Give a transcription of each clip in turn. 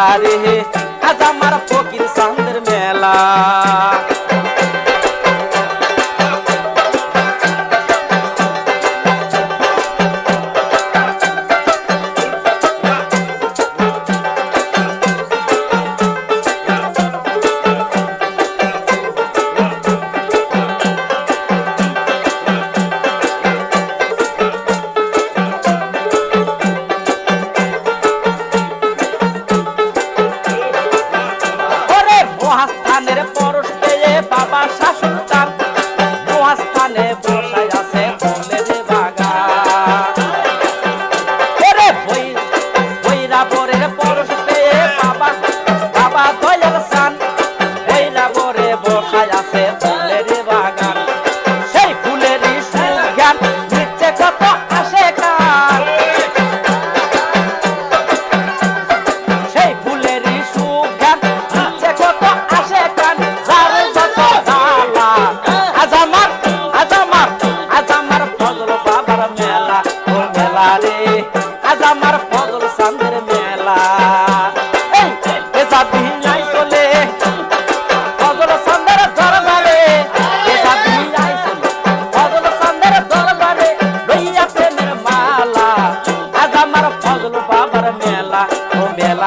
মেলা রে। আজ আমার ফকির সান্দের মেলা।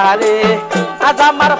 আরে আজ আমার